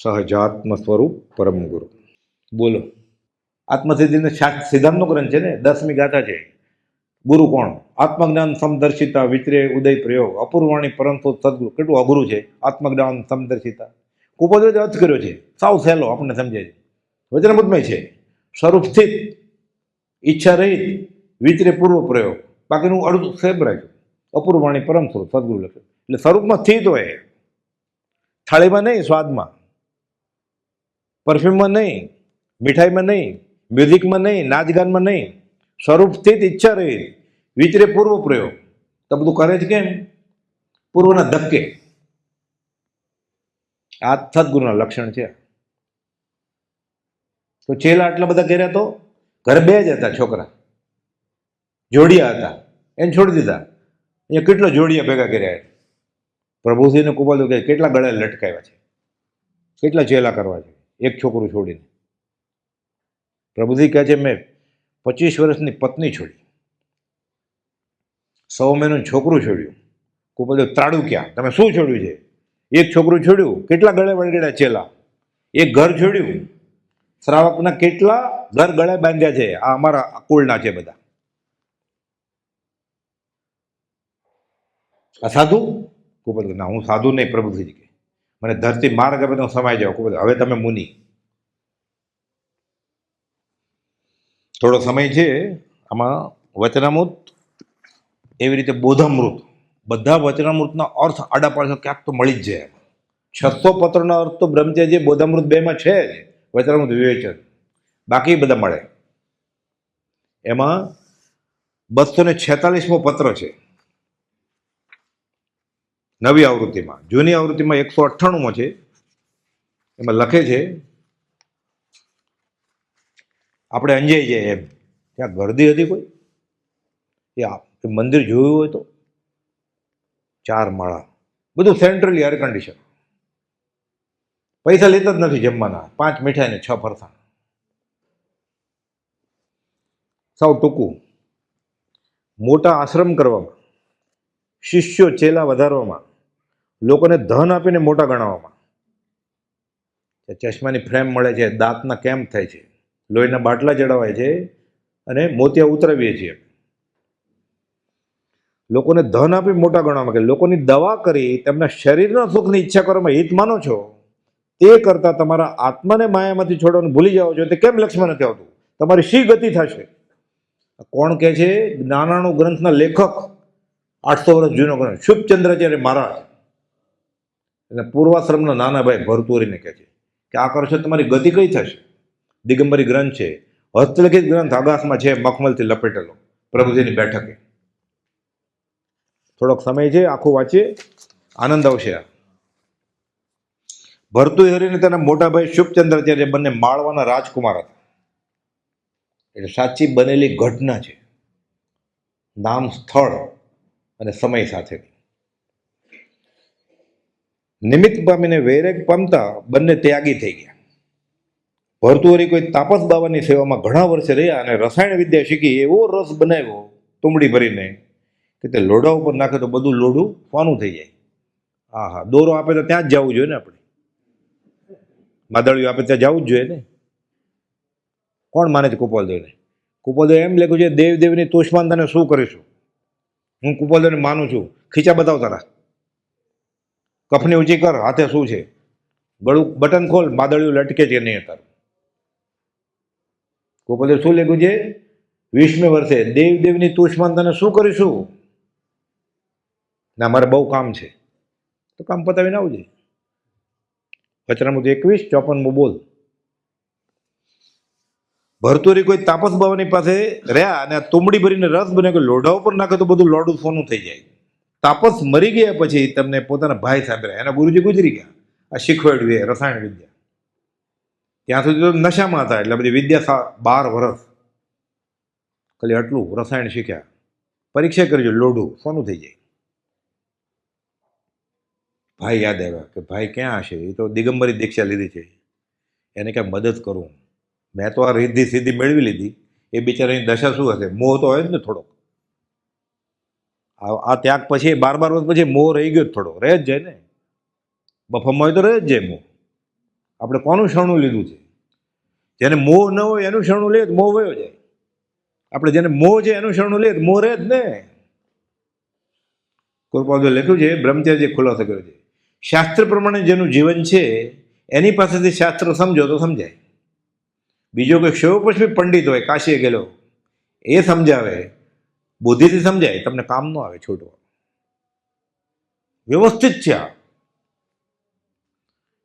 સહજાત્મ સ્વરૂપ પરમ ગુરુ. બોલો. આત્મસિદ્ધિને સિદ્ધાંતનો ગ્રંથ છે ને દસમી ગાથા છે. ગુરુ કોણ? આત્મજ્ઞાન સમદર્શિતા વિચરે ઉદય પ્રયોગ અપૂર્વાણી પરંતુ સદગુરુ. કેટલું અઘરું છે આત્મજ્ઞાન સમદર્શિતા. ખૂબ અર્થ કર્યો છે સાવ સહેલો આપણને સમજે છે. વચનબુદ્ધમય છે. સ્વરૂપ સ્થિત ઈચ્છા રહિત વિચરે પૂર્વ પ્રયોગ. બાકીનું અડધું સેમ રાખ્યું. અપૂર્વાણી પરમ સ્વરૂપ સદગુરુ લખ્યું. એટલે સ્વરૂપમાં સ્થિત હોય. થાળીમાં નહીં સ્વાદમાં. પરફ્યુમમાં નહીં, મીઠાઈમાં નહીં, મ્યુઝિકમાં નહીં, નાચગાનમાં નહીં. સ્વરૂપ સ્થિત ઈચ્છા રહી. વિચરે પૂર્વ પ્રયોગ. તો બધું કરે છે કેમ? પૂર્વના ધક્કે આ સદગુરુના લક્ષણ છે. તો ચેલા આટલા બધા કર્યા તો? ઘરે બે જ હતા છોકરા. જોડિયા હતા. એને છોડી દીધા. અહીંયા કેટલો જોડિયા ભેગા કર્યા એને. કુપાલ કે કેટલા ગળે લટકાવ્યા છે? કેટલા ચેલા કરવા છે? એક છોકરું છોડીને. પ્રભુજી કહે છે, મેં પચીસ વર્ષની પત્ની છોડી. સો મહિનાનું છોકરું છોડ્યું. કુપાદો ત્રાડું ક્યાં? તમે શું છોડ્યું છે? એક છોકરું છોડ્યું. કેટલા ગળે વળગેડા ચેલા? એક ઘર છોડ્યું. શ્રાવકના કેટલા ઘર ગળે બાંધ્યા છે? આ અમારા કુળના છે બધા. આ સાધુ? કુપદ ના, હું સાધુ નહીં પ્રભુજી કે મને ધરતી માર્ગ હવે હું સમાઈ જાઉં કુપદ હવે તમે મુનિ. થોડો સમય છે, આમાં વચનામૃત એવી રીતે બોધામૃત. બધા વચનામૃતના અર્થ આડા પાડશો ક્યાંક તો મળી જ જાય. છસો પત્રનો અર્થ તો બ્રહ્મચર્ય બોધામૃત બેમાં છે જ, વચનામૃત વિવેચન. બાકી બધા મળે. એમાં બસો ને છેતાલીસમો પત્ર છે. નવી આવૃત્તિમાં, જૂની આવૃત્તિમાં એકસો અઠ્ઠાણુંમાં છે. એમાં લખે છે આપણે અંજાઈ જાય એમ. ત્યાં ગરદી હતી કોઈ? એ મંદિર જોયું હોય તો? ચાર માળા. બધું સેન્ટ્રલી એર કન્ડિશન પૈસા લેતા જ નથી જમવાના. પાંચ મીઠાઈ ને છ ફરસાણ. સાવ ટૂંકું. મોટા આશ્રમ કરવામાં, શિષ્યો ચેલા વધારવામાં, લોકોને ધન આપીને મોટા ગણાવવામાં. ચશ્માની ફ્રેમ મળે છે, દાંતના કેમ્પ થાય છે. લોહીના બાટલા ચડાવાય છે અને મોતિયા ઉતરાવીએ છીએ. લોકોને ધન આપી મોટા ગણવામાં કે લોકોની દવા કરી, તેમના શરીરના સુખની ઈચ્છા કરવામાં હિત માનો છો? તે કરતાં તમારા આત્માને માયામાંથી છોડવાનું ભૂલી જાઓ છો. તે કેમ લક્ષ્મણ નથી આવતું? તમારી શી ગતિ થશે? કોણ કહે છે? નાનાણું ગ્રંથના લેખક, આઠસો વર્ષ જૂનો ગ્રંથ, શુભચંદ્રાચાર્ય મહારાજ. એટલે પૂર્વાશ્રમના નાના ભાઈ ભરતુરીને કહે છે કે આ કરશો તમારી ગતિ કઈ થશે? દિગંબરી ગ્રંથ છે. હસ્તલિખિત ગ્રંથ આકાશમાં છે, મખમલથી લપેટેલો. પ્રભુજીની બેઠકે. થોડોક સમય છે, આખું વાંચીએ. આનંદ આવશે આ. ભરતુહરીને તેના મોટા ભાઈ શુભચંદ્રાચાર્ય બંને માળવાના રાજકુમાર હતા. એટલે સાચી બનેલી ઘટના છે. નામ, સ્થળ અને સમય સાથે. નિમિત્ત પામીને વૈરાગ પામતા બંને ત્યાગી થઈ ગયા. ભરતુહરી કોઈ તાપસ બાવાની સેવામાં ઘણા વર્ષે રહ્યા અને રસાયણ વિદ્યા શીખી એવો રસ બનાવ્યો તુમડી ભરીને કે તે લોઢા ઉપર નાખે તો બધું લોઢું ફાનું થઈ જાય. હા હા દોરો આપે તો ત્યાં જ જવું જોઈએ ને આપણે? માદળિયું આપે ત્યાં જવું જ જોઈએ ને? કોણ માને છે કુપાલદેવને? કુપાલદેવ એમ લખ્યું છે દેવ દેવની તુષ્માનતાને શું કરીશું? હું કુપાલદેવને માનું છું. ખીચા બતાવ તારા. કફની ઊંચી કર, હાથે શું છે? ગળું બટન ખોલ માદળિયું લટકે છે નહીં તારું કુપાલદેવ શું લખ્યું છે? વીસમે વર્ષે દેવ દેવની તુષ્માનતાને શું કરીશું? ના, મારે બહુ કામ છે. તો કામ પતાવીને આવજે. વચનામૃત એકવીસ, ચોપનમું બોલ. ભરતુરી કોઈ તાપસ બાવાની પાસે રહ્યા અને તુંબડી ભરીને રસ બને કે લોઢા ઉપર નાખે તો બધું લોડું સોનું થઈ જાય. તાપસ મરી ગયા પછી તમને પોતાના ભાઈ સાંભળ્યા એના ગુરુજી ગુજરી ગયા. આ શીખવાડ્યું એ રસાયણ વિદ્યા. ત્યાં સુધી તો નશામાં હતા એટલે બધી વિદ્યા બાર વર્ષ ખાલી આટલું રસાયણ શીખ્યા. પરીક્ષા કરજો, લોઢું, સોનું થઈ જાય. ભાઈ યાદ આવ્યા કે ભાઈ ક્યાં હશે? એ તો દિગંબરી દીક્ષા લીધી છે. એને ક્યાં મદદ કરું. મેં તો આ રીધી સીધી મેળવી લીધી. એ બિચારાની દશા શું હશે? મોહ તો હોય જ ને થોડોક. આ ત્યાગ પછી બાર બાર વર્ષ પછી મોહ રહી ગયો થોડો રહે જ જાય ને. બફામાં હોય તો રહે જ જાય મોહ. આપણે કોનું શરણું લીધું છે? જેને મોહ ન હોય એનું શરણું લઈએ તો મોહ વયો જાય. આપણે જેને મોહ છે એનું શરણું લઈએ તો મોહ રહે જ ને. કૃપાદો લખ્યું છે, બ્રહ્મચર્ય ખુલાસો કર્યો છે. શાસ્ત્ર પ્રમાણે જેનું જીવન છે, એની પાસેથી શાસ્ત્ર સમજો તો સમજાય. બીજો કોઈ શિવપશ્મી પંડિત હોય, કાશીએ ગયેલો, એ સમજાવે. બુદ્ધિથી સમજાય, તમને કામ ન આવે છોટવા વ્યવસ્થિત છે આ.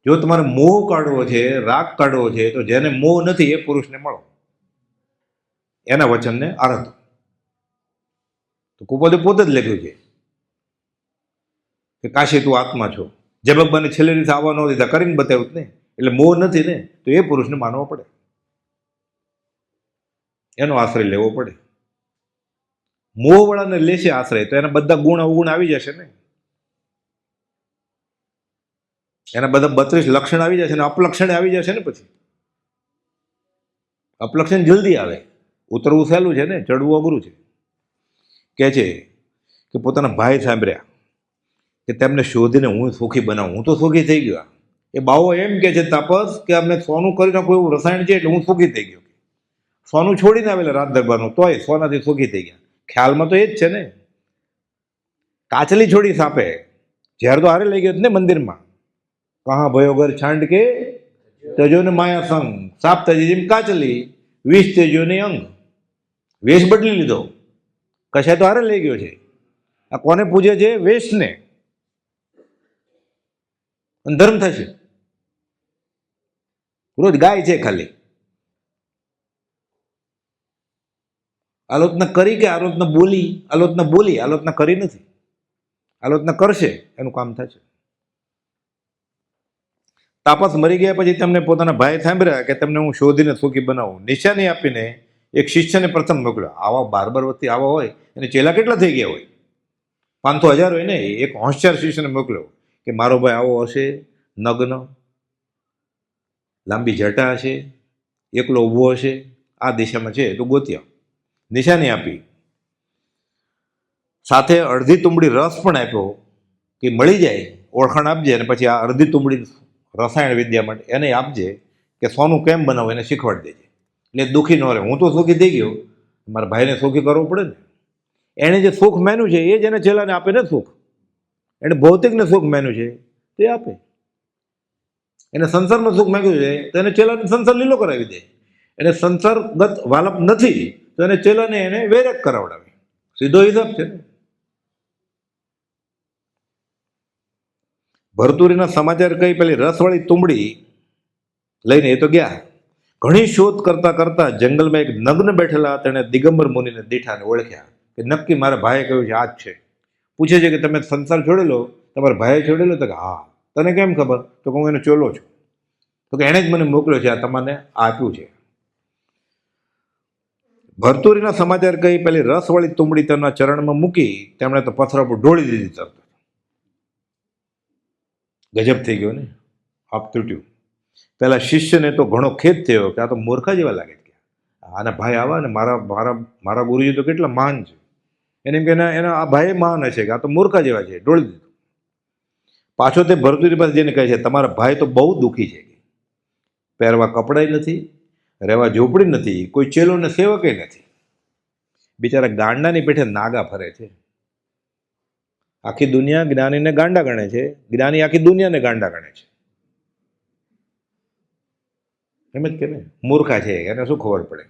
જો તમારે મોહ કાઢવો છે, રાગ કાઢવો છે, તો જેને મોહ નથી એ પુરુષને મળો. એના વચનને આરાધો. તો કુપોદે પોતે જ લખ્યું છે કે કાશી તું આત્મા છો. જબબ્બાને છેલ્લે રીતે આવવા ન દીધા કરીને બતાવ્યું ને એટલે મોહ નથી ને, તો એ પુરુષને માનવો પડે. એનો આશ્રય લેવો પડે. મોહવાળાને લેશે આશ્રય તો એના બધા ગુણ અવગુણ આવી જશે ને. એના બધા બત્રીસ લક્ષણ આવી જશે ને અપલક્ષણ આવી જશે ને પછી. અપલક્ષણ જલ્દી આવે. ઉતરવું સહેલું છે ને, ચડવું અઘરું છે. કે છે કે પોતાના ભાઈ સાંભળ્યા કે તેમને શોધીને હું સુખી બનાવું. હું તો સુખી થઈ ગયો. એ બાવો એમ કે છે તાપસ કે અમને સોનું કરી નાખું એવું રસાયણ છે એટલે હું સુખી થઈ ગયો. સોનું છોડીને આવેલા રાત દરબારનું, તોય સોનાથી સુખી થઈ ગયા. ખ્યાલમાં તો એ જ છે ને. કાચલી છોડી સાપે. ઝેર તો હારે લઈ ગયો ને મંદિરમાં. કહા ભયો ઘર છાંડ કે? તજો ને માયા સંગ. સાપ તજી જેમ કાચલી, વિષ તેજો ને અંગ. વેશ બદલી લીધો. કશાય તો હારે લઈ ગયો છે. આ કોને પૂજે છે? વેશને. ધર્મ થશે. રોજ ગાય છે ખાલી. આલોચના કરી કે આલોચના બોલી? આલોચના બોલી, આલોચના કરી નથી. આલોચના કરશે, એનું કામ થશે. તાપસ મરી ગયા પછી તેમને પોતાના ભાઈ સાંભળ્યા કે તમને હું શોધીને સુખી બનાવું. નિશાની આપીને એક શિષ્યને પ્રથમ મોકલ્યો. આવા બાર બાર વખતે આવા હોય, એને ચેલા કેટલા થઈ ગયા હોય? પાંચસો હજાર હોય ને એક હોશિયાર શિષ્યને મોકલ્યો કે, મારો ભાઈ આવો હશે, નગ્ન, લાંબી જટા હશે, એકલો ઊભો હશે, આ દિશામાં છે, તો ગોત્યા. નિશાની આપી. સાથે અડધી તુંબડી રસ પણ આપ્યો કે, મળી જાય, ઓળખાણ આપજે. અને પછી આ અડધી તુંબડી રસાયણ વિદ્યા માટે એને આપજે કે સોનું કેમ બનાવવું એને શીખવાડી દેજે. એટલે દુઃખી ન રહે. હું તો સુખી થઈ ગયો. મારા ભાઈને સુખી કરવું પડે ને. એણે જે સુખ મેન્યું છે, એ જ એને છેલ્લાને આપે ને સુખ. એને ભૌતિકને સુખ મેન્યું છે, તે આપે. એને સંસારમાં સુખ માંગ્યું છે, તો એને ચેલાને સંસાર લીલો કરાવી દે. એને સંસારગત વાલપ નથી, તો એને ચેલાને એને વેરેક કરાવડાવે. સીધો હિસાબ છે. ને ભરતુરીના સમાચાર કહી પેલી રસવાળી તુંબડી લઈને એ તો ગયા. ઘણી શોધ કરતા કરતા જંગલમાં એક નગ્ન બેઠેલા તેણે દિગંબર મુનિને દીઠાને ઓળખ્યા કે નક્કી મારા ભાઈએ કહ્યું છે આ જ છે. પૂછે છે કે, તમે સંસાર છોડેલો? તમારા ભાઈએ છોડેલો? તો કે, હા. તને કેમ ખબર? તો કે, હું એને ચોલો છું. તો કે, એણે જ મને મોકલ્યો છે, આ તમને આપ્યું છે. ભરતુરીના સમાચાર કહી પેલી રસવાળી તુંબડી તેના ચરણમાં મૂકી તેમણે તો પથરા પર ઢોળી દીધી તરત. ગજબ થઈ ગયો ને? આપ તૂટ્યું. પહેલાં શિષ્યને તો ઘણો ખેદ થયો કે આ તો મૂર્ખા જેવા લાગે છે આના ભાઈ આવા ને મારા મારા મારા ગુરુજી તો કેટલા માન છે. એને એમ કે એના આ ભાઈ માન હશે કે આ તો મૂર્ખા જેવા છે ડોળી દીધું. પાછો તે ભરતુરી પાસે જઈને કહે છે, તમારા ભાઈ તો બહુ દુઃખી છે. પહેરવા કપડાય નથી, રહેવા ઝૂંપડી નથી, કોઈ ચેલો ને સેવકે નથી. બિચારા ગાંડાની પેઠે નાગા ફરે છે. આખી દુનિયા જ્ઞાનીને ગાંડા ગણે છે. જ્ઞાની આખી દુનિયાને ગાંડા ગણે છે. એમ જ કે ને? મૂર્ખા છે એને શું ખબર પડે?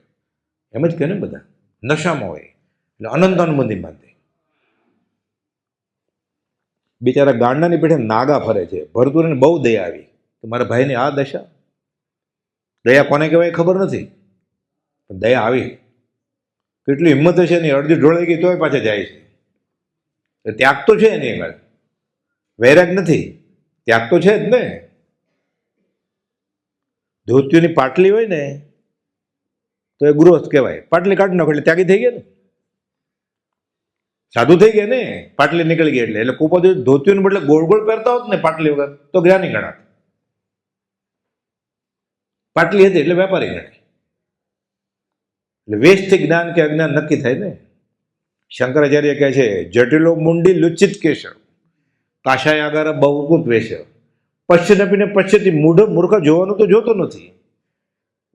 એમ જ કે ને બધા? નશામાં હોય. એટલે અનંત અનુબંધી માનતી બિચારા ગાંડાની પીઠે નાગા ફરે છે. ભરતુરીને બહુ દયા આવી. કે મારા ભાઈની આ દશા? દયા કોને કહેવાય ખબર નથી. પણ દયા આવી. કેટલી હિંમત હશે એની? અડધી ઢોળાઈ ગઈ તોય પાછા જાય છે. ત્યાગ તો છે એની આગળ વૈરાગ નથી. ત્યાગ તો છે જ ને. ધોતીઓની પાટલી હોય ને, તો એ ગૃહસ્થ કહેવાય. પાટલી કાઢી નાખો એટલે ત્યાગી થઈ ગયા ને. સાધુ થઈ ગયા ને. પાટલી નીકળી ગઈ એટલે. એટલે કુપો ધોતીઓને બદલે ગોળ ગોળ પહેરતા હોત ને પાટલી વગર, તો જ્ઞાની ગણાત. પાટલી હતી એટલે વેપારી ગણાય. એટલે વેશથી જ્ઞાન કે અજ્ઞાન નક્કી થાય ને. શંકરાચાર્ય કહે છે, જટિલો મુંડી લુચિત કેશવ, કાશાય આગાર બહુકૃત વેશ પશ્ચિનપીને પશ્ચિથી મૂઢ મૂર્ખ જોવાનું તો જોતો નથી.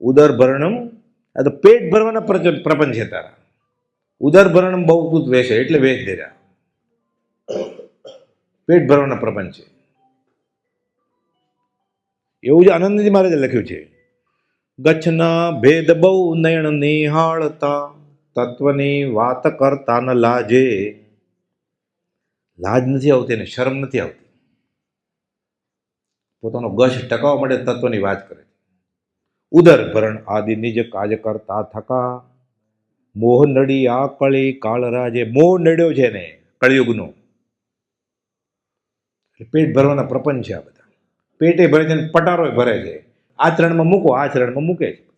ઉદર ભરણમ, આ તો પેટ ભરવાના પ્રપંચ છે તારા. ઉદર ભરણમ બહુકૂત વેશ, એટલે વેચ દેરા પેટ ભરવાના પ્રપંચ છે. એવું જ આનંદજી મહારાજે લખ્યું છે. ગચ્છના ભેદ બહુ નયણ નિહાળતા તત્વની વાત કરતા ન લાજે. લાજ નથી આવતી અને શરમ નથી આવતી. પોતાનો ગશ ટકાવવા માટે તત્વની વાત કરે છે. ઉદર ભરણ આદિ નિજ કાજ કરતા થકા. મોહ નડી આ કળી કાળરાજે મોહ નડ્યો છે ને કળિયુગનો. પેટ ભરવાના પ્રપંચ છે આ બધા. પેટે ભરે છે ને પટારોય ભરે છે. આ ચરણમાં મૂકો આ મૂકે છે.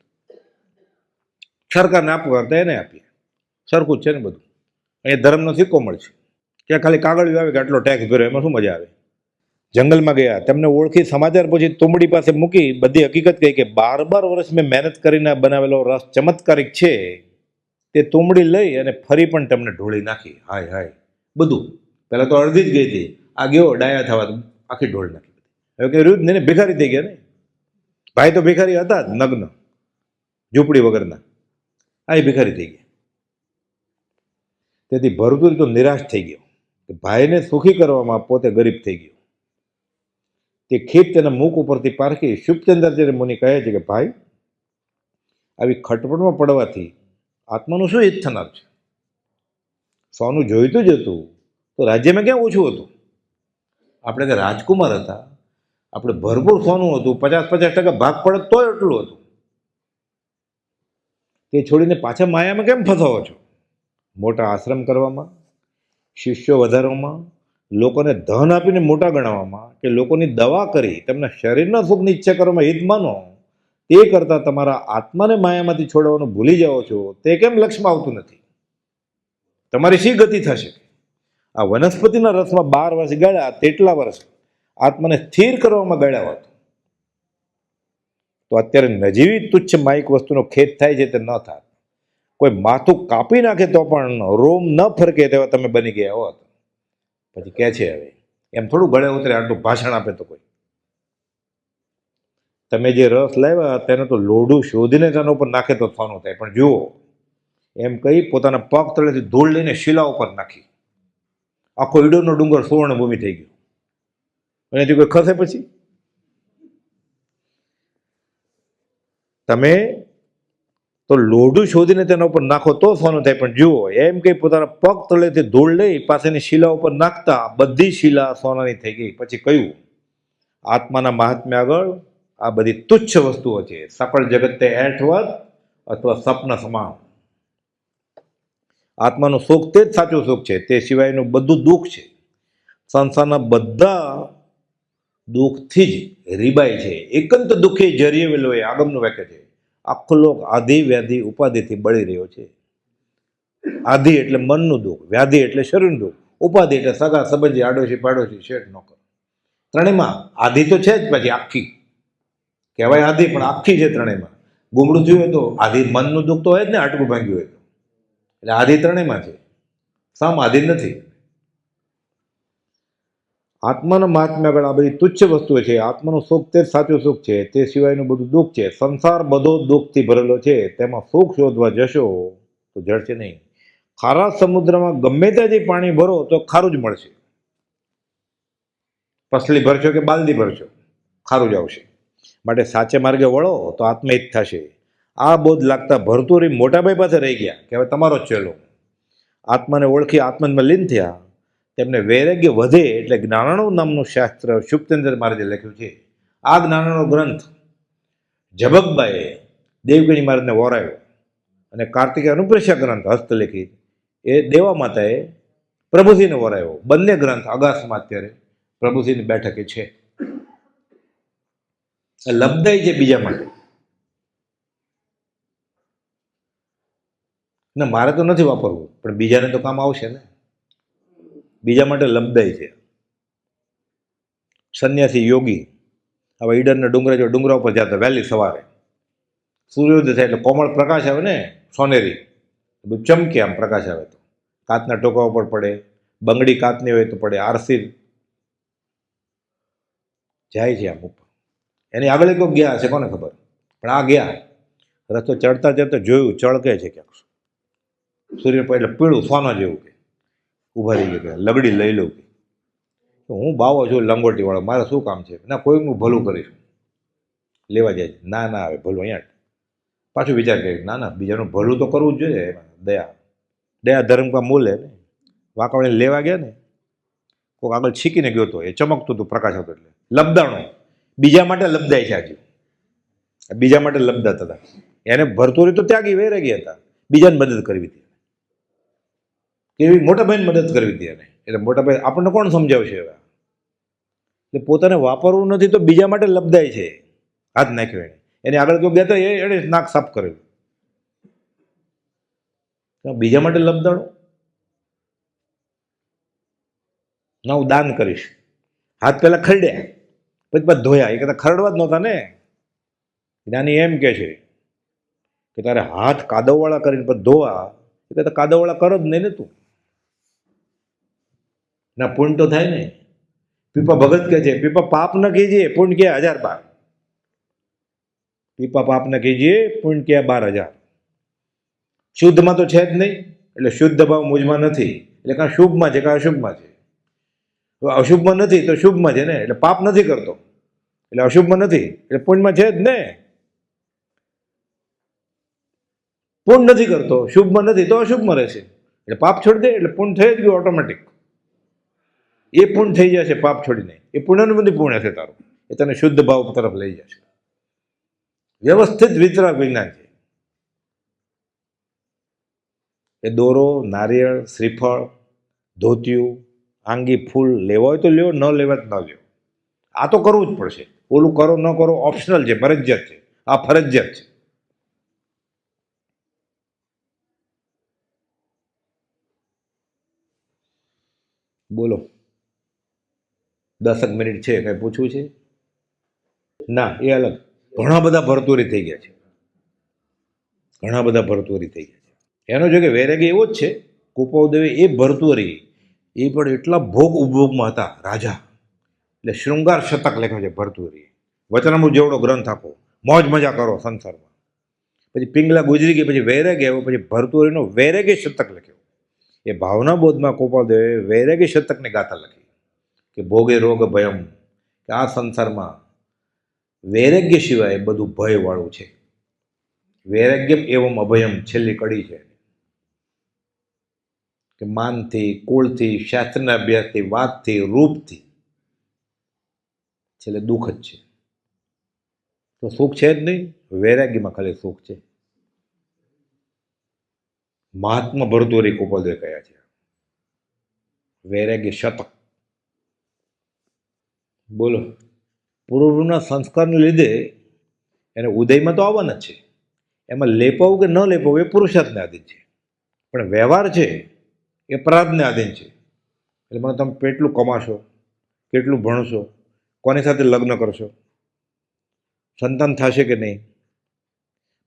સરકારને આપવું કરતા એને આપીએ. સરખું જ છે ને બધું. અહીંયા ધર્મનો સિક્કો મળશે. ત્યાં ખાલી કાગળ આવે કે આટલો ટેક્સ ભર્યો, એમાં શું મજા આવે? જંગલમાં ગયા, તેમને ઓળખી સમાચાર પછી તુંબડી પાસે મૂકી બધી હકીકત કહી કે બાર બાર વર્ષ મેં મહેનત કરીને બનાવેલો રસ ચમત્કારિક છે. તે તુંબડી લઈ અને ફરી પણ તમને ઢોળી નાખી. હાય હાય. બધું. પહેલાં તો અડધી જ ગઈ હતી. આ ગયો, ડાયા થવા આખી ઢોળ નાખી હવે કે રહ્યું ને ભિખારી થઈ ગયા ને? ભાઈ તો ભિખારી હતા જ, નગ્ન. ઝૂંપડી વગરના. આ ભિખારી થઈ ગયા. તેથી ભરતુરી તો નિરાશ થઈ ગયો કે ભાઈને સુખી કરવામાં પોતે ગરીબ થઈ ગયો. તે ખેત તેના મુખ ઉપરથી પારખી શુભચંદ્રાચાર્ય મુનિ કહે છે કે, ભાઈ, આવી ખટપટમાં પડવાથી આત્માનું શું હિત થનાર છે? સોનું જોઈતું જ હતું, તો રાજ્યમાં ક્યાં ઓછું હતું? આપણે કે રાજકુમાર હતા. આપણે ભરપૂર સોનું હતું, પચાસ પચાસ ટકા ભાગ પડે તોય એટલું હતું. તે છોડીને પાછા માયામાં કેમ ફસાવો છો? મોટા આશ્રમ કરવામાં, શિષ્યો વધારવામાં, લોકોને ધન આપીને મોટા ગણાવવામાં કે લોકોની દવા કરી, તેમના શરીરના સુખની ઈચ્છા કરવામાં હિત માનો, તે કરતાં તમારા આત્માને માયામાંથી છોડવાનું ભૂલી જાઓ છો, તે કેમ લક્ષ્યમાં આવતું નથી? તમારી શી ગતિ થશે? આ વનસ્પતિના રસમાં બાર વર્ષ ગાળ્યા, તેટલા વર્ષ આત્માને સ્થિર કરવામાં ગાળ્યા હોત. તો અત્યારે નજીવી તુચ્છ માયિક વસ્તુનો ખેત થાય છે તે ન થાય કોઈ માથું કાપી નાખે તો પણ રોમ ન ફરકે તેવા તમે બની ગયા હોત પછી કહે છે હવે, એમ થોડું ગળે ઉતરે, આટલું ભાષણ આપે તો કોઈ. તમે જે રસ લાવ્યા તેને તો લોઢું શોધીને તેના ઉપર નાખે તો થવાનું થાય. પણ જુઓ, એમ કહી પોતાના પગ તળેથી ધૂળ લઈને શિલા ઉપર નાખી. આખો ઈડોનો ડુંગર સુવર્ણભૂમિ થઈ ગયો. એનાથી કોઈ ખસે પછી? તમે તો લોઢું શોધીને તેના ઉપર નાખો તો સોનું થાય. પણ જુઓ, એમ કે પોતાના પગ તળેથી ધૂળ લઈ પાસેની શિલા ઉપર નાખતા બધી શિલા સોનાની થઈ ગઈ. પછી કહ્યું, આત્માના મહાત્મ્ય આગળ આ બધી તુચ્છ વસ્તુઓ છે. સફળ જગત તે હેઠવત અથવા સપના સમાન. આત્માનું સુખ તે જ સાચું સુખ છે. તે સિવાયનું બધું દુઃખ છે. સંસારના બધા દુઃખથી જ રીબાય છે. એકંત દુઃખે જરીએ વેલો એ આગમનું વાક્ય છે. આખો લોક આધિ વ્યાધિ ઉપાધિથી બળી રહ્યો છે. આધિ એટલે મનનું દુઃખ, વ્યાધિ એટલે શરીરનું દુઃખ, ઉપાધિ એટલે સગા, સંબંધી, આડોશી, પાડોશી, શેઠ, નોકર. ત્રણેયમાં આધિ તો છે જ પછી આખી. કહેવાય આધિ પણ આખી છે ત્રણેયમાં. ગુમડું થયું હોય તો આધિ મનનું દુઃખ તો હોય જ ને હાટકું ભાંગ્યું હોય તો. એટલે આધિ ત્રણેયમાં છે. સામ આધિ નથી. આત્માના મહાત્મ્ય આગળ આ બધી તુચ્છ વસ્તુઓ છે, આત્માનું સુખ તે જ સાચું સુખ છે, તે સિવાયનું બધું દુઃખ છે. સંસાર બધો દુઃખથી ભરેલો છે, તેમાં સુખ શોધવા જશો તો જળશે નહીં. ખારા સમુદ્રમાં ગમે ત્યાં પાણી ભરો તો ખારું જ મળશે. પસલી ભરશો કે બાલદી ભરશો, ખારું જ આવશે. માટે સાચે માર્ગે વળો તો આત્મહિત થશે. આ બોધ લાગતા ભરતુરી મોટાભાઈ પાસે રહી ગયા, કે હવે તમારો જ ચેલો આત્માને ઓળખી આત્મનમાં લીન થયા. તેમને વૈરાગ્ય વધે એટલે જ્ઞાનાણુ નામનું શાસ્ત્ર શુભચંદ્ર મહારાજે લખ્યું છે. આ જ્ઞાનાનો ગ્રંથ જબકબાએ દેવગણી મહારાજને વોરાયો અને કાર્તિકે અનુપ્રેષા ગ્રંથ હસ્તલેખિત એ દેવા માતાએ પ્રભુસિંહને વરાયો. બંને ગ્રંથ અગાસમાં અત્યારે પ્રભુસિંહની બેઠકે છે. લબ્ધાય છે બીજા માટે. ના, મારે તો નથી વાપરવું, પણ બીજાને તો કામ આવશે ને. બીજા માટે લબ્ધાઈ છે. સંન્યાસી યોગી. હવે ઈડરના ડુંગરા જો ડુંગરા ઉપર જતા વહેલી સવારે. સૂર્યોદય થાય એટલે કોમળ પ્રકાશ આવે ને, સોનેરી. બધું ચમકે આમ પ્રકાશ આવે તો. કાચના ટોકા ઉપર પડે, બંગડી કાચની હોય તો પડે, આરસી. જાય છે આમ ઉપર. એની આગળ કોઈ ગયા હશે કોને ખબર? પણ આ ગયા. રસ્તો ચડતા ચડતા જોયું, ચળકે છે ક્યાંક. સૂર્ય એટલે પીળું, સોના જેવું કે. ઊભા રહી ગયા લગડી લઈ લઉં કે. હું બાવો છું લંગોટીવાળો, મારે શું કામ છે? ના કોઈ હું ભલું કરીશું. લેવા જાય. ના ના આવે, ભલું અહીંયા પાછું વિચાર કરે ના ના, બીજાનું ભલું તો કરવું જ જોઈએ, એમાં દયા. દયા ધર્મ કા મૂલે ને? વાંકાવળે લેવા ગયા ને? કોઈક આગળ છીકીને ગયો તો એ ચમકતું હતું પ્રકાશ હતો એટલે. લબદાણો. બીજા માટે લબદાય છે આજે. બીજા માટે લબદાતા હતા. એને ભરતુરી તો ત્યાગી વેરાઈ ગયા હતા. બીજાને મદદ કરવી હતી. કેવી મોટા ભાઈને મદદ કરવી હતી એને. એટલે મોટા ભાઈ આપણને કોણ સમજાવશે હવે? એટલે પોતાને વાપરવું નથી તો બીજા માટે લબદાય છે. હાથ નાખ્યો એને. એની આગળ કેવું ગયા એ એણે નાક સાફ કર્યું. બીજા માટે લબદાણો? ના, હું દાન કરીશ. હાથ પહેલા ખરડ્યા પછી પછી ધોયા. એ કદાચ ખરડવા જ નહોતા ને. જ્ઞાની એમ કે છે કે તારે હાથ કાદવવાળા કરીને પછી ધોવા. એ કદાચ કાદવવાળા કરો જ નહીં ને તું. ના, પુણ્ય તો થાય ને. પીપા ભગત કહે છે, પીપા પાપ ન કીજીએ પુણ્ય કે હજાર બાર. પીપા પાપ ન કીજીએ પુણ્ય કે બાર હજાર. શુદ્ધમાં તો છે જ નહીં, એટલે શુદ્ધ ભાવ મુજમાં નથી. એટલે કાં શુભમાં છે, કાં અશુભમાં છે? અશુભમાં નથી તો શુભમાં છે ને, એટલે પાપ નથી કરતો. એટલે અશુભમાં નથી, એટલે પુણ્યમાં છે જ ને. પુણ્ય નથી કરતો, શુભમાં નથી તો અશુભમાં રહેશે. એટલે પાપ છોડી દે, એટલે પુણ્ય થઈ જ ગયું ઓટોમેટિક એ પૂર્ણ થઈ જશે પાપ છોડીને. એ પુણ્યનું પૂર્ણ હશે તારું. એ તને શુદ્ધ ભાવ તરફ લઈ જશે. વ્યવસ્થિત વિતરાગ વિજ્ઞાન છે. એ દોરો, નારિયેળ, શ્રીફળ, ધોતિયું, આંગી, ફૂલ લેવા હોય તો લ્યો, ન લેવા જ ન લ્યો. આ તો કરવું જ પડશે. ઓલું કરો, ન કરો ઓપ્શનલ છે, ફરજિયાત છે. આ ફરજિયાત છે. બોલો. દસક મિનિટ છે, કંઈ પૂછવું છે? ના, એ અલગ. ઘણા બધા ભરતુરી થઈ ગયા છે. ઘણા બધા ભરતુરી થઈ ગયા છે. એનો જો કે વૈરાગ્ય એવો જ છે કુપાવદેવે એ ભરતુરી, એ પણ એટલા ભોગ ઉપભોગમાં હતા, રાજા. એટલે શૃંગાર શતક લખ્યો છે ભરતુરી. વચનામૃત જેવડો ગ્રંથ આપો. મોજ મજા કરો સંસારમાં. પછી પિંગલા ગુજરી ગઈ, પછી વેરેગ આવ્યો, પછી ભરતુરીનો વેરેગે શતક લખ્યો. એ ભાવના બોધમાં કુપાવદેવે વૈરાગ્ય શતકને ગાથા લખી. કે ભોગે રોગ ભયમ, કે આ સંસારમાં વૈરાગ્ય સિવાય બધું ભયવાળું છે. વૈરાગ્યમ એવમ અભયમ છેલ્લી કડી છે. કે માનથી, કુળથી, શાસ્ત્રના અભ્યાસથી, વાતથી, રૂપથી છેલ્લે દુઃખ જ છે. તો સુખ છે જ નહીં? વૈરાગ્યમાં ખાલી સુખ છે. મહાત્મા ભરતુરી કુપલદેવ કયા છે. વૈરાગ્ય શતક. બોલો. પૂર્વના સંસ્કારને લીધે એને ઉદયમાં તો આવવાના છે. એમાં લેપાવું કે ન લેપાવું એ પુરુષાર્થને આધીન છે. પણ વ્યવહાર છે એ પ્રાર્થને આધીન છે. એટલે મને તમે કેટલું કમાશો, કેટલું ભણશો, કોની સાથે લગ્ન કરશો, સંતાન થશે કે નહીં?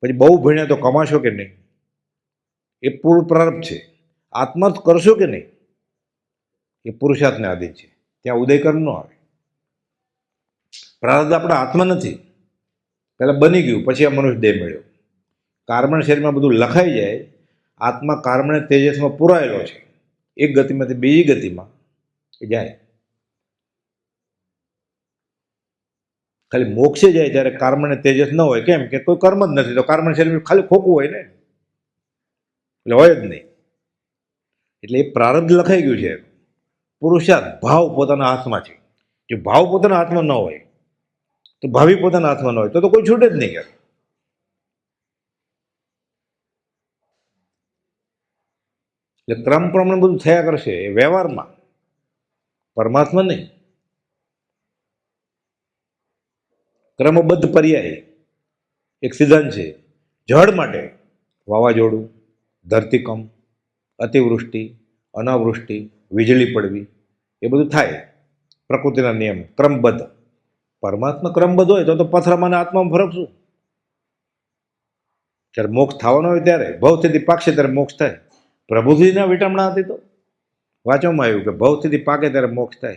પછી બહુ ભણ્યા તો કમાશો કે નહીં? એ પૂર્વ પ્રારંભ છે. આત્માર્થ કરશો કે નહીં? એ પુરુષાર્થને આધીન છે. ત્યાં ઉદયકર્મ ન આવે. પ્રારબ્ધ આપણા હાથમાં નથી. પહેલાં બની ગયું, પછી આ મનુષ્ય દેહ મળ્યો. કાર્બન શરીરમાં બધું લખાઈ જાય, આત્મા કાર્બન તેજસમાં પુરાયેલો છે. એક ગતિમાંથી બીજી ગતિમાં એ જાય. ખાલી મોક્ષે જાય ત્યારે કાર્બન તેજસ ન હોય. કેમ? કે કોઈ કર્મ જ નથી. તો કાર્બન શરીર ખાલી ખોખું હોય ને? એટલે હોય જ નહીં. એટલે એ પ્રારબ્ધ લખાઈ ગયું છે. પુરુષાર્થ, ભાવ પોતાના હાથમાં છે. જો ભાવ પોતાના હાથમાં ન હોય તો ભાવિ પોતાના હાથમાં ન હોય તો તો કોઈ છૂટે જ નહીં ક્યારે એટલે ક્રમ પ્રમાણે બધું થયા કરશે એ વ્યવહારમાં. પરમાત્મા નહીં. ક્રમબદ્ધ પર્યાય. એક સિદ્ધાંત છે, જળ માટે વાવાઝોડું, ધરતીકંપ, અતિવૃષ્ટિ, અનાવૃષ્ટિ, વીજળી પડવી, એ બધું થાય. પ્રકૃતિના નિયમ ક્રમબદ્ધ. પરમાત્મા ક્રમબદ્ધ હોય તો તો પથરામાં આત્મામાં ફરક શું? જ્યારે મોક્ષ થવાનો હોય ત્યારે ભવસ્થિતિ પાકશે ત્યારે મોક્ષ થાય. પ્રભુજીના વિટમણા હતી તો. વાંચવામાં આવ્યું કે ભવસ્થિતિ પાકે ત્યારે મોક્ષ થાય.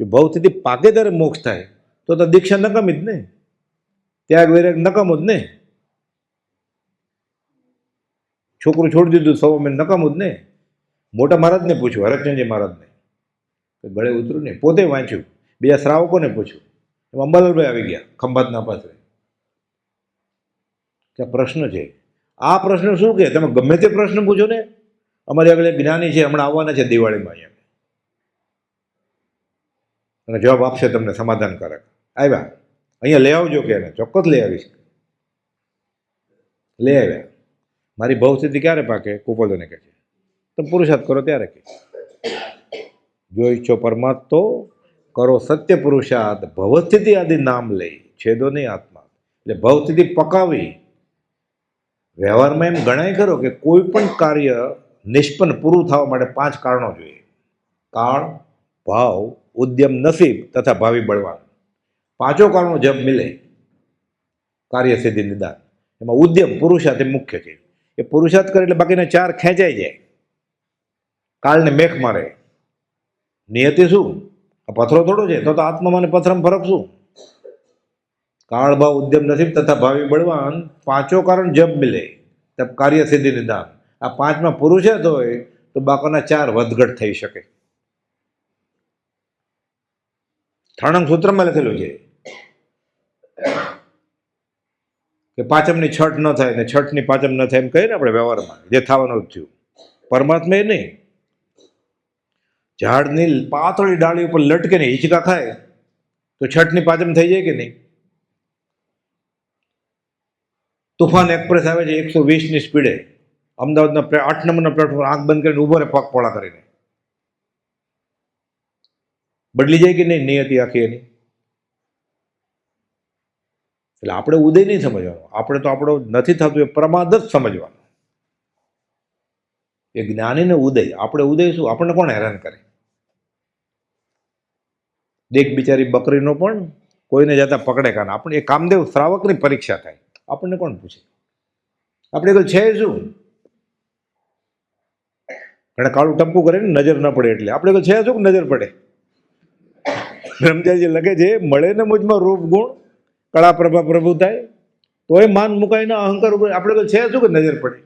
જો ભવસ્થિતિ પાકે ત્યારે મોક્ષ થાય, તો તો દીક્ષા નકામી જ ને ત્યાગ વૈરાગ નકામું જ ને છોકરું છોડી દીધું સૌ અમે નકામું જ ને મોટા મહારાજને પૂછ્યું, હરકચંદજી મહારાજને. ગળે ઉતર્યું ને પોતે વાંચ્યું. બીજા શ્રાવકોને પૂછ્યું. અંબાલાલભાઈ આવી ગયા, ખંભાતના પાસે કે પ્રશ્ન છે. આ પ્રશ્ન શું કે? તમે ગમે તે પ્રશ્ન પૂછો ને, અમારી આગળ જ્ઞાની છે, હમણાં આવવાના છે દિવાળીમાં અહીંયા અને જવાબ આપશે તમને સમાધાનકારક. આવ્યા. અહીંયા લઈ આવજો કે એને. ચોક્કસ લઈ આવીશ. લઈ આવ્યા. મારી ભવસ્થિતિ ક્યારે પાકે? કુપોદને કહે છે. તમે પુરુષાર્થ કરો ત્યારે કે. જો ઈચ્છો પરમાત્મ તો કરો સત્ય પુરુષાર્થ ભવસ્થિતિ આદિ નામ છેદો નહીં આત્મા. એટલે ભવસ્થિતિ પકાવી. વ્યવહારમાં એમ ગણાય ખરો કે કોઈ પણ કાર્ય નિષ્પન્ન પૂરું થવા માટે પાંચ કારણો જોઈએ. કાળ ભાવ, ઉદ્યમ નસીબ તથા ભાવિ બળવાન. પાંચો કારણો જબ મિલે કાર્ય સિદ્ધિ નિદાન. એમાં ઉદ્યમ, પુરુષાર્થ એ મુખ્ય છે. એ પુરુષાર્થ કરે એટલે બાકીના ચાર ખેંચાઈ જાય. કાળને મેઘ મારે. નિયતિ શું? આ પથરો થોડો છે, તો તો આત્મામાં પથરમ ફરક શું? કાળ ભાવ ઉદ્યમ નસીબ તથા ભાવિ બળવાન પાંચો કારણ જબ મિલે તબ કાર્ય સિદ્ધિ નિદાન. આ પાંચમાં પુરુષે હોય, તો બાકીના ચાર વધઘટ થઈ શકે. થાણંગ સૂત્રમાં લખેલું છે કે પાંચમની છઠ ન થાય ને છઠની પાંચમ ન થાય એમ કહીએ ને આપણે વ્યવહારમાં, જે થવાનું થયું. પરમાત્મા એ નહીં ઝાડની પાતળી ડાળી ઉપર લટકે ને હિંચકા ખાય, તો છઠની પાચમ થઈ જાય કે નહીં? તુફાન એક્સપ્રેસ આવે છે એકસો વીસની સ્પીડે. અમદાવાદના આઠ નંબરના પ્લેટફોર્મ આંખ બંધ કરીને ઊભો રહે પગ કરીને. બદલી જાય કે નહીં? નિયતિ આખી એની. એટલે આપણે ઉદય નહીં સમજવાનો. આપણે તો આપણો નથી થતું, એ પ્રમાદ જ સમજવાનો. એ જ્ઞાનીને ઉદય. આપણે ઉદય શું? આપણને કોણ હેરાન કરે? દેખ બિચારી બકરીનો પણ કોઈને જતા પકડે કાન. આપણે એ કામદેવ શ્રાવકની પરીક્ષા થાય. આપણને કોણ પૂછે? આપણે કોઈ છે શું? ઘણા કાળું ટપકું કરે ને નજર ન પડે એટલે. આપણે કોઈ છે શું? નજર પડે. બ્રહ્મચારી લખે છે, મળે ને મુજમાં રૂપ ગુણ, કળા પ્રભા પ્રભુ થાય, તોય માન મુકાઈને અહંકાર ઉપર આપણે કોઈ છે શું? કે નજર પડે.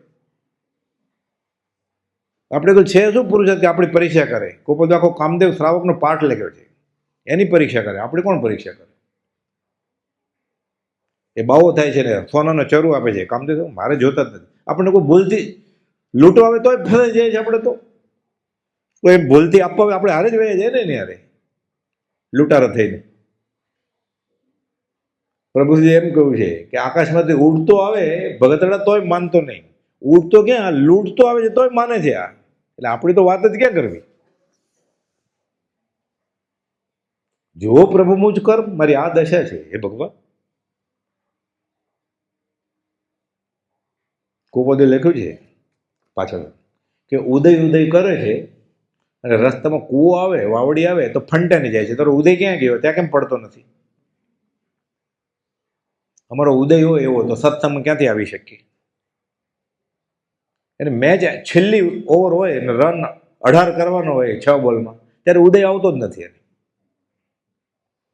આપણે કોઈ છે શું? પુરુષાર્થ કે આપણી પરીક્ષા કરે. કોઈ બધો આખો કામદેવ શ્રાવકનો પાઠ લખ્યો છે. એની પરીક્ષા કરે. આપણે કોણ પરીક્ષા કરે? એ બાવો થાય છે ને, સોનાનો ચરુ આપે છે. કામ તો મારે જોતા જ નથી. આપણને કોઈ ભૂલથી લૂંટો આવે તોય ફસાઈ જાય છે આપણે તો. કોઈ એમ ભૂલથી આપવા આપણે હારે જ વહી જાય ને એની હારે. લૂંટારા થઈને. પ્રભુજી એમ કહ્યું છે કે આકાશમાંથી ઉડતો આવે ભગતડા તોય માનતો નહીં. ઉડતો ક્યાં? લૂંટતો આવે છે તોય માને છે આ. એટલે આપણી તો વાત જ ક્યાં કરવી? જો પ્રભુ મુજ કર મારી આ દશા છે, હે ભગવાન. કુપોદે લખ્યું છે પાછળ કે ઉદય ઉદય કરે છે અને રસ્તામાં કૂવો આવે, વાવડી આવે તો ફંટાની જાય છે. તારો ઉદય ક્યાં ગયો? ત્યાં કેમ પડતો નથી? અમારો ઉદય હોય એવો તો સત્સંગ ક્યાંથી આવી શકીએ? અને મેચ છેલ્લી ઓવર હોય અને રન અઢાર કરવાનો હોય છ બોલમાં, ત્યારે ઉદય આવતો જ નથી એને.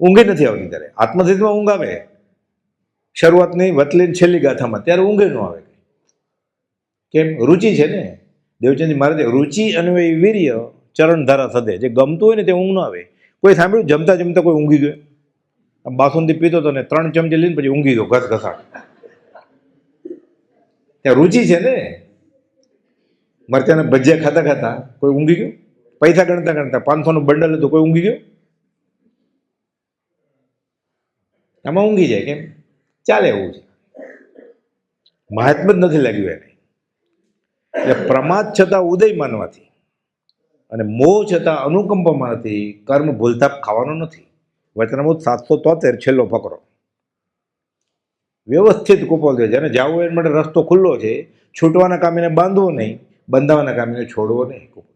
ઊંઘે નથી આવતી ત્યારે. આત્મસ્થિતિમાં ઊંઘ આવે. શરૂઆતની વતલી છેલ્લી ગાથામાં ત્યારે ઊંઘે ન આવે. કેમ? રુચિ છે ને? દેવચંદજી મહારાજે રુચિ અને વીર્ય ચરણ ધારા સદે. જે ગમતું હોય ને તે ઊંઘ ન આવે. કોઈ સાંભળ્યું? જમતા જમતા કોઈ ઊંઘી ગયો? આમ બાસુંદી પીતો હતો ને ત્રણ ચમચી લઈને પછી ઊંઘી ગયો ઘસ ઘસાટ. ત્યાં રુચિ છે ને? મરચાના ભજીયા ખાતા ખાતા કોઈ ઊંઘી ગયો? પૈસા ગણતા ગણતા પાંચસોનું બંડલ હતું, કોઈ ઊંઘી ગયો? આમાં ઊંઘી જાય કેમ? ચાલે એવું છે. મહાત્મ જ નથી લાગ્યું એને. એટલે પ્રમાદ છતાં ઉદય માનવાથી અને મોહ છતાં અનુકંપામાંથી કર્મ ભૂલતાપ ખાવાનો નથી. વચનામૃત સાતસો તોતેર, છેલ્લો ફકરો. વ્યવસ્થિત કુપોલ છે. જેને જવું એના માટે રસ્તો ખુલ્લો છે. છૂટવાના કામીને બાંધવો નહીં. બંધાવાના કામીને છોડવો નહીં કુપોલ.